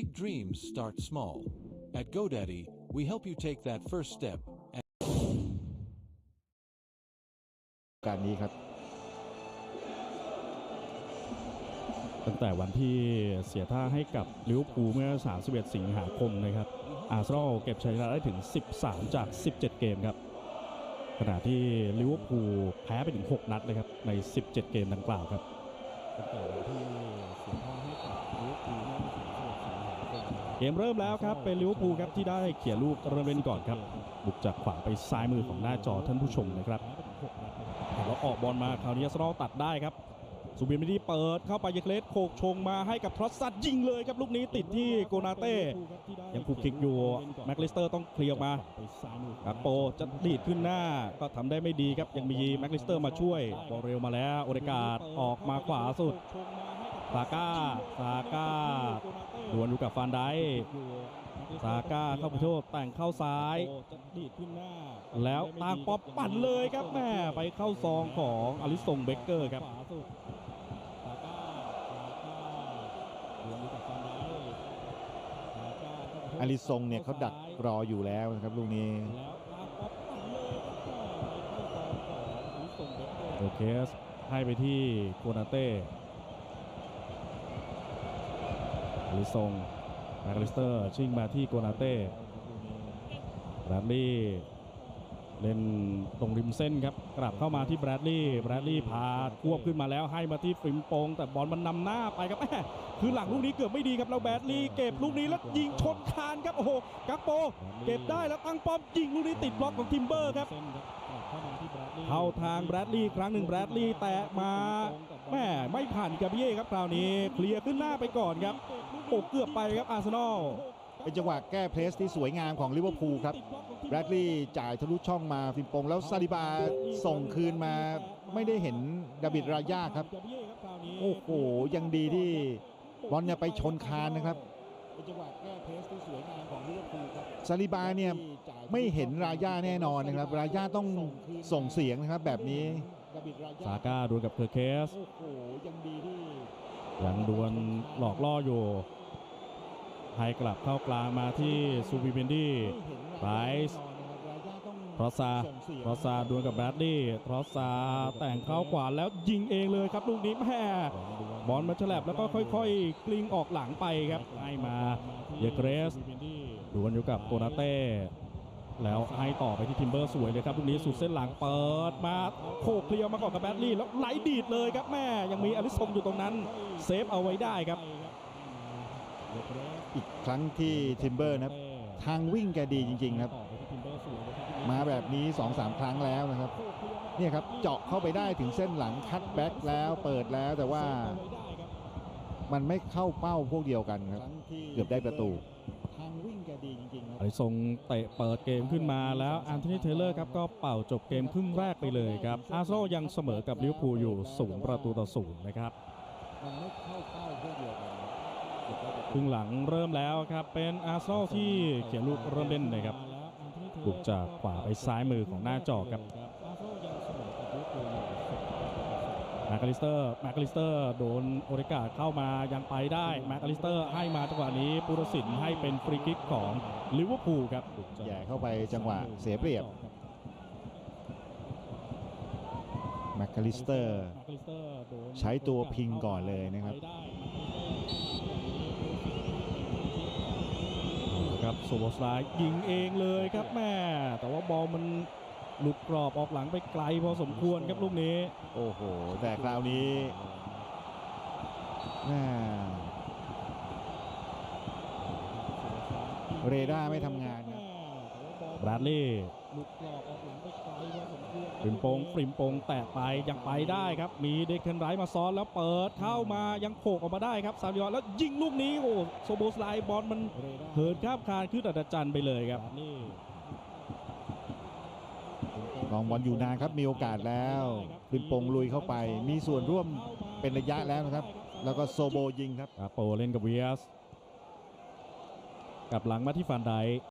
Big dreams start small. At GoDaddy, we help you take that first step การนี้ครับ ตั้งแต่วันที่เสียท่าให้กับลิเวอร์พูลเมื่อ 31 สิงหาคมนะครับ อาร์เซนอลเก็บชัยชนะได้ถึง 13 จาก 17 เกมครับ ขณะที่ลิเวอร์พูลแพ้ไปถึง 6 นัดเลยครับ ใน 17 เกมดังกล่าวครับตั้งแต่วันที่เสียท่าให้กับลิเวอร์พูลเมื่อ31สิงหาคมเก มเริ่มแล้วครับ เป็นลิเวอร์พูลครับที่ได้เขี่ยลูกเริ่มเล่นก่อนครับ บุกจากขวาไปซ้ายมือของหน้าจอท่านผู้ชมนะครับแล้วออกบอลมาคราวนี้อาร์เซนอลตัดได้ครับสุบินไม่ได้เปิดเข้าไปยเคเลสโขกชงมาให้กับทรอสซัดยิงเลยครับ ลูกนี้ติดที่โกนาเต้ยังคุกคิกอยู่ แม็กลิสเตอร์ต้องเคลียร์ออกมากักโปจะดีดขึ้นหน้าก็ทำได้ไม่ดีครับ ยังมีแม็กลิสเตอร์มาช่วยบอลเร็วมาแล้ว โอเดกาดออกมาขวาสุดซาก้าซาก้าดวลอยู่กับฟานไดค์ซาก้าเข้าไปโทษแต่งเข้าซ้าย แล้วต่างป๊อปปั่นเลยครับแม่ไปเข้าซองของอลิสงเบเกอร์ครับอาริซงเนี่ยเขาดักรออยู่แล้วนะครับลูกนี้โอเคสให้ไปที่โคนาเต้ ลิซงแมคลิสเตอร์ชิงมาที่โกนาเต้แบรดลีย์เล่นตรงริมเส้นครับ กลับเข้ามาที่แบรดลีย์แบรดลีย์พาควบขึ้นมาแล้วให้มาที่ฟริมโปง แต่บอลมันนำหน้าไปครับแม่คือหลังลูกนี้เกือบไม่ดีครับแล้วแบรดลีย์เก็บลูกนี้แล้วยิงชนคานครับโอ้โหกักโป เก็บได้แล้วตั้งป้อมยิงลูกนี้ติดบล็อกของทิมเบอร์ครับเข้าทางแบรดลีย์ครั้งหนึ่งแบรดลีย์แตะมาแม่ไม่ผ่านกาเบียครับคราวนี้เคลียร์ขึ้นหน้าไปก่อนครับ โอ้เกือบไปครับอาร์เซนอลเป็นจังหวะแก้เพรสที่สวยงามของลิเวอร์พูลครับแบรดลีย์จ่ายทะลุช่องมาฟิมปงแล้วซาลิบาส่งคืนมาไม่ได้เห็นดาบิดรายาครับ โอ้โห ยังดีที่บอลเนี่ยไปชนคานนะครับซาลิบาเนี่ยไม่เห็นรายาแน่นอนนะครับ รายาต้องส่งเสียงนะครับแบบนี้ซาก้าดวลกับเคอร์เคสโอ้โหยังดีที่ ยังดวลหลอกล่ออยู่ให้กลับเข้ากลางมาที่ซูบิเบนดี้ไรส์ทรอสซาทรอสซาดวลกับแบรดดี้ทรอสซาแต่งเข้าขวาแล้วยิงเองเลยครับลูกนี้แม่บอลมาฉลับแล้วก็ค่อยๆ กลิ้งออกหลังไปครับให้มาเยเกรสดวลอยู่กับโกนาเต้ แล้วให้ต่อไปที่ทิมเบอร์สวยเลยครับลูกนี้สุดเส้นหลังเปิดมาโคกเคลียร์มาก่อนกับแบดลี่แล้วไหลดีดเลยครับแม่ยังมีอลิสงอยู่ตรงนั้นเซฟเอาไว้ได้ครับ อีกครั้งที่ทิมเบอร์นะครับทางวิ่งแกดีจริง ๆ ครับ มาแบบนี้ 2-3 ครั้งแล้วนะครับเนี่ยครับเจาะเข้าไปได้ถึงเส้นหลังคัดแบ็กแล้วเปิดแล้วแต่ว่ามันไม่เข้าเป้าพวกเดียวกันครับ เกือบได้ประตูทาง วิ่งแกดีจริงๆครับอลิสงเตะเปิดเกมขึ้นมาแล้วอันโทนีเทเลอร์ครับก็เป่าจบเกมครึ่งแรกไปเลยครับอาร์เซนอลยังเสมอกับลิเวอร์พูลอยู่ศูนย์ประตูต่อศูนย์นะครับมันไม่เข้าเป้าพวกเดียวกันครับเกือบได้ประตูครึ่งหลังเริ่มแล้วครับเป็นอาร์เซนอลที่เขียนลูกเริ่มเล่นนะครับบุกจากขวาไปซ้ายมือของหน้าจอครับ แมคคาลิสเตอร์แมคคาลิสเตอร์โดนโอริกาเข้ามายังไปได้แมคคาลิสเตอร์ให้มาจังหวะนี้ปุรสินให้เป็นฟรีคิกของลิเวอร์พูลครับบุกจากแย่เข้าไปจังหวะเสียเปรียบแมคคาลิสเตอร์ใช้ตัวพิงก่อนเลยนะครับครับโซโบสไลด์ยิงเองเลยครับแม่แต่ว่าบอลมันห ลุดกรอบออกหลังไปไกลพอสมควรครับลูกนี้ โอ้โห แต่คราวนี้แม่เรดาร์ไม่ทำงานครับบราดลีย์ฟริมโปงฟริมโปงแตะไปยังไปได้ครับ มีเดคเคนไรท์มาซ้อนแล้วเปิดเข้ามายังโขกออกมาได้ครับซาบิออนแล้วยิงลูกนี้โอ้โซโบสไลด์บอลมันเหินข้ามคานขึ้นอัศจรรย์ไปเลยครับ รองบอลอยู่นานครับมีโอกาสแล้วขึ้นปงลุยเข้าไป มีส่วนร่วมเป็นระยะแล้วนะครับ แล้วก็โซโบยิงครับอาโปเล่นกับเวียสกลับหลังมาที่ฟันได